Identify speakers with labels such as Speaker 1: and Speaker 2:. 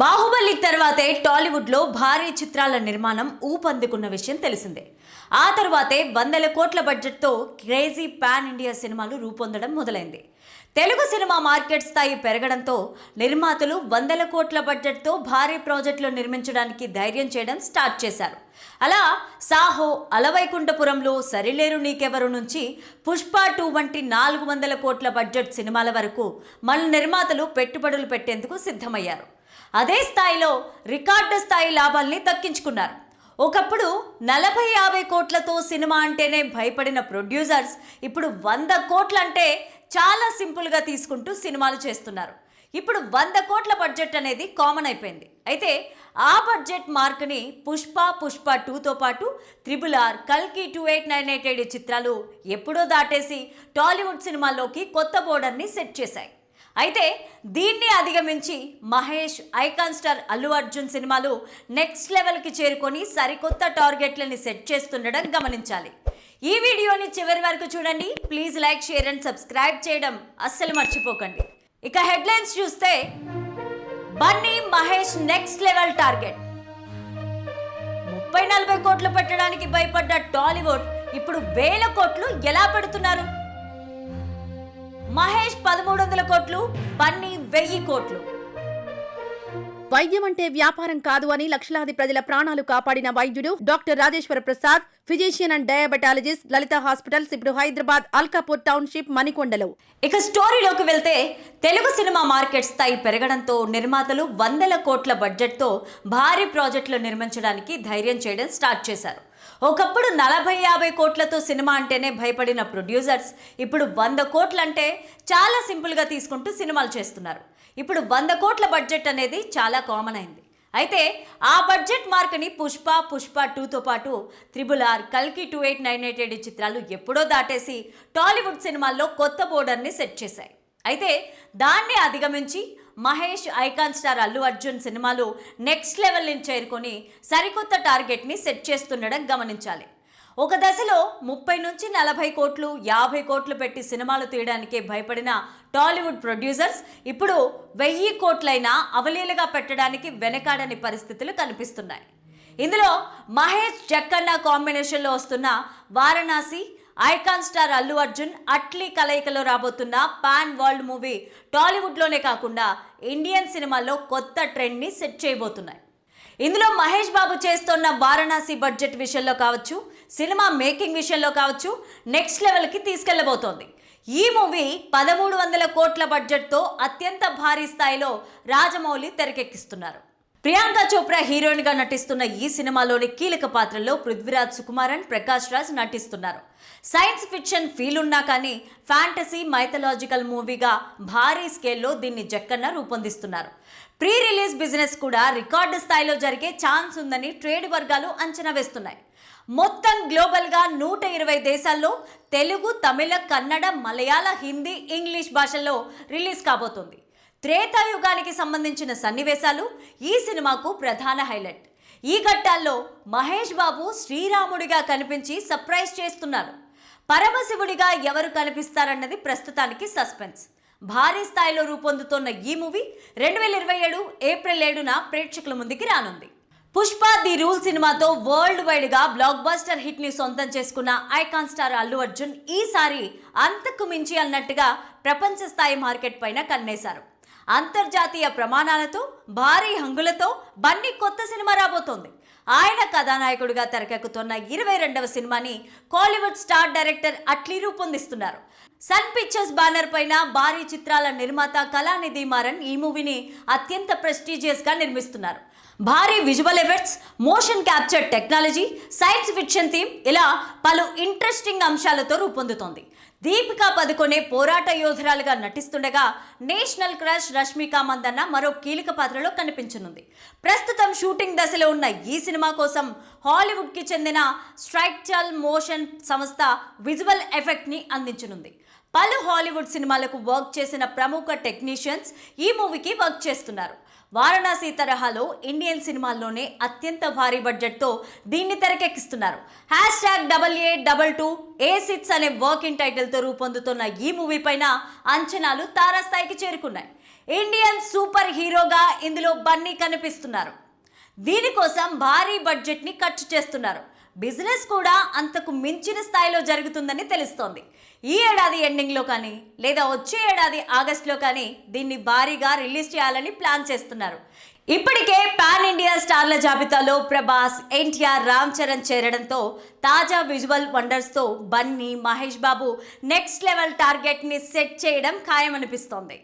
Speaker 1: బాహుబలి తర్వాతే టాలీవుడ్లో భారీ చిత్రాల నిర్మాణం ఊపందుకున్న విషయం తెలిసిందే. ఆ తర్వాతే వందల కోట్ల బడ్జెట్తో క్రేజీ పాన్ ఇండియా సినిమాలు రూపొందడం మొదలైంది. తెలుగు సినిమా మార్కెట్ స్థాయి పెరగడంతో నిర్మాతలు వందల కోట్ల బడ్జెట్తో భారీ ప్రాజెక్టులు నిర్మించడానికి ధైర్యం చేయడం స్టార్ట్ చేశారు. అలా సాహో అలవైకుంఠపురంలో సరిలేరు నీకెవరు నుంచి పుష్ప టూ వంటి నాలుగు వందల కోట్ల బడ్జెట్ సినిమాల వరకు మన నిర్మాతలు పెట్టుబడులు పెట్టేందుకు సిద్ధమయ్యారు. అదే స్థాయిలో రికార్డు స్థాయి లాభాల్ని దక్కించుకున్నారు. ఒకప్పుడు నలభై యాభై కోట్లతో సినిమా అంటేనే భయపడిన ప్రొడ్యూసర్స్ ఇప్పుడు వంద కోట్లంటే చాలా సింపుల్గా తీసుకుంటూ సినిమాలు చేస్తున్నారు. ఇప్పుడు వంద కోట్ల బడ్జెట్ అనేది కామన్ అయిపోయింది. అయితే ఆ బడ్జెట్ మార్క్ని పుష్ప పుష్ప టూతో పాటు త్రిబుల్ ఆర్ కల్కి టూ ఎయిట్ నైన్ ఎయిట్ ఏడు చిత్రాలు ఎప్పుడో దాటేసి టాలీవుడ్ సినిమాల్లోకి కొత్త బోర్డర్ని సెట్ చేశాయి. అయితే దీన్ని అధిగమించి మహేష్ ఐకాన్ స్టార్ అల్లు అర్జున్ సినిమాలు నెక్స్ట్ లెవెల్కి చేరుకొని సరికొత్త టార్గెట్లని సెట్ చేస్తుండడం గమనించాలి. ఈ వీడియోని చివరి వరకు చూడండి. Please like share and subscribe చేయడం అస్సలు మర్చిపోకండి. ఇక హెడ్లైన్స్ చూస్తే Bunny Mahesh next level target. ముప్పై నలభై కోట్లు పెట్టడానికి భయపడ్డ టాలీవుడ్ ఇప్పుడు వేల కోట్లు ఎలా పెడుతున్నారు? మహేష్ పదమూడు వందల కోట్లు బన్నీ వెయ్యి కోట్లు.
Speaker 2: వైద్యం అంటే వ్యాపారం కాదు అని లక్షలాది ప్రజల ప్రాణాలు కాపాడిన వైద్యుడు doctor Rajeshwara Prasad physician and diabetologist Lalitha hospitals ఇప్పుడు హైదరాబాద్ అల్కాపూర్ టౌన్షిప్ మణికొండలో.
Speaker 1: ఇక స్టోరీలోకి వెళ్తే తెలుగు సినిమా మార్కెట్ స్థాయి పెరగడంతో నిర్మాతలు వందల కోట్ల బడ్జెట్తో భారీ ప్రాజెక్టులు నిర్మించడానికి ధైర్యం చేయడం స్టార్ట్ చేశారు. ఒకప్పుడు నలభై యాభై కోట్లతో సినిమా అంటేనే భయపడిన ప్రొడ్యూసర్స్ ఇప్పుడు వంద కోట్లంటే చాలా సింపుల్గా తీసుకుంటూ సినిమాలు చేస్తున్నారు. ఇప్పుడు వంద కోట్ల బడ్జెట్ అనేది చాలా కామన్ అయింది. అయితే ఆ బడ్జెట్ మార్క్ని పుష్ప పుష్ప టూతో పాటు త్రిబుల్ ఆర్ కల్కి two eight nine eight eight చిత్రాలు ఎప్పుడో దాటేసి టాలీవుడ్ సినిమాల్లో కొత్త బోర్డర్ని సెట్ చేశాయి. అయితే దాన్ని అధిగమించి మహేష్ ఐకాన్ స్టార్ అల్లు అర్జున్ సినిమాలు నెక్స్ట్ లెవెల్ నుంచి చేరుకొని సరికొత్త టార్గెట్ని సెట్ చేస్తుండడం గమనించాలి. ఒక దశలో ముప్పై నుంచి నలభై కోట్లు యాభై కోట్లు పెట్టి సినిమాలు తీయడానికే భయపడిన టాలీవుడ్ ప్రొడ్యూసర్స్ ఇప్పుడు వెయ్యి కోట్లైనా అవలీలగా పెట్టడానికి వెనకాడని పరిస్థితులు కనిపిస్తున్నాయి. ఇందులో మహేష్ జక్కన్న కాంబినేషన్లో వస్తున్న వారణాసి ఐకాన్ స్టార్ అల్లు అర్జున్ అట్లీ కలయికలో రాబోతున్న పాన్ వరల్డ్ మూవీ టాలీవుడ్లోనే కాకుండా ఇండియన్ సినిమాల్లో కొత్త ట్రెండ్ని సెట్ చేయబోతున్నాయి. ఇందులో మహేష్ బాబు చేస్తున్న వారణాసి బడ్జెట్ విషయంలో కావచ్చు సినిమా మేకింగ్ విషయంలో కావచ్చు నెక్స్ట్ లెవెల్కి తీసుకెళ్ళబోతోంది. ఈ మూవీ పదమూడు వందల కోట్ల బడ్జెట్తో అత్యంత భారీ స్థాయిలో రాజమౌళి తెరకెక్కిస్తున్నారు. ప్రియాంక చోప్రా హీరోయిన్గా నటిస్తున్న ఈ సినిమాలోని కీలక పాత్రల్లో పృథ్వీరాజ్ సుకుమారన్ ప్రకాష్ రాజ్ నటిస్తున్నారు. సైన్స్ ఫిక్షన్ ఫీల్ ఉన్నా కానీ ఫ్యాంటసీ మైథలాజికల్ మూవీగా భారీ స్కేల్లో దీన్ని జక్కన్న రూపొందిస్తున్నారు. ప్రీ రిలీజ్ బిజినెస్ కూడా రికార్డు స్థాయిలో జరిగే ఛాన్స్ ఉందని ట్రేడ్ వర్గాలు అంచనా వేస్తున్నాయి. మొత్తం గ్లోబల్గా నూట ఇరవై దేశాల్లో తెలుగు తమిళ కన్నడ మలయాళ హిందీ ఇంగ్లీష్ భాషల్లో రిలీజ్ కాబోతుంది. త్రేతాయుగానికి సంబంధించిన సన్నివేశాలు ఈ సినిమాకు ప్రధాన హైలైట్. ఈ ఘట్టాల్లో మహేష్ బాబు శ్రీరాముడిగా కనిపించి సర్ప్రైజ్ చేస్తున్నారు. పరమశివుడిగా ఎవరు కనిపిస్తారన్నది ప్రస్తుతానికి సస్పెన్స్. భారీ స్థాయిలో రూపొందుతోన్న ఈ మూవీ రెండు వేల ఇరవై ఏడు ఏప్రిల్ ఏడున ప్రేక్షకుల ముందుకి రానుంది. పుష్ప ది రూల్ సినిమాతో వరల్డ్ వైడ్గా బ్లాక్ బస్టర్ హిట్ని సొంతం చేసుకున్న ఐకాన్ స్టార్ అల్లు అర్జున్ ఈసారి అంతకు మించి అన్నట్టుగా ప్రపంచ స్థాయి మార్కెట్ పైన కన్నేశారు. అంతర్జాతీయ ప్రమాణాలతో భారీ హంగులతో బన్నీ కొత్త సినిమా రాబోతోంది. ఆయన కథానాయకుడిగా తెరకెక్కుతున్న ఇరవై రెండవ సినిమాని కాలీవుడ్ స్టార్ డైరెక్టర్ అట్లీ రూపొందిస్తున్నారు. సన్ పిక్చర్స్ బ్యానర్ పైన భారీ చిత్రాల నిర్మాత కళానిధి మారన్ ఈ మూవీని అత్యంత ప్రెస్టీజియస్గా నిర్మిస్తున్నారు. భారీ visual effects motion capture technology science fiction theme ఇలా పలు ఇంట్రెస్టింగ్ అంశాలతో రూపొందుతోంది. దీపికా పదుకొనే పోరాట యోధురాలుగా నటిస్తుండగా నేషనల్ క్రష్ రష్మిక మందన్న మరో కీలక పాత్రలో కనిపించనుంది. ప్రస్తుతం షూటింగ్ దశలో ఉన్న ఈ సినిమా కోసం హాలీవుడ్కి చెందిన స్ట్రైక్చల్ మోషన్ సంస్థ విజువల్ ఎఫెక్ట్ని అందించనుంది. పలు హాలీవుడ్ సినిమాలకు వర్క్ చేసిన ప్రముఖ టెక్నీషియన్స్ ఈ మూవీకి వర్క్ చేస్తున్నారు. వారణాసి తరహాలో ఇండియన్ సినిమాల్లోనే అత్యంత భారీ బడ్జెట్తో దీన్ని తెరకెక్కిస్తున్నారు. Hashtag double A double two A six అనే వర్కింగ్ టైటిల్తో రూపొందుతున్న ఈ మూవీ పైన అంచనాలు తారాస్థాయికి చేరుకున్నాయి. ఇండియన్ సూపర్ హీరోగా ఇందులో బన్నీ కనిపిస్తున్నారు. దీనికోసం భారీ బడ్జెట్ని ఖర్చు చేస్తున్నారు. బిజినెస్ కూడా అంతకు మించిన స్థాయిలో జరుగుతుందని తెలుస్తోంది. ఈ ఏడాది ఎండింగ్లో కానీ లేదా వచ్చే ఏడాది ఆగస్ట్లో కానీ దీన్ని భారీగా రిలీజ్ చేయాలని ప్లాన్ చేస్తున్నారు. ఇప్పటికే పాన్ ఇండియా స్టార్ల జాబితాలో ప్రభాస్ ఎన్టీఆర్ రామ్ చరణ్ చేరడంతో తాజా విజువల్ వండర్స్తో బన్నీ మహేష్ బాబు నెక్స్ట్ లెవెల్ టార్గెట్ని సెట్ చేయడం ఖాయమనిపిస్తోంది.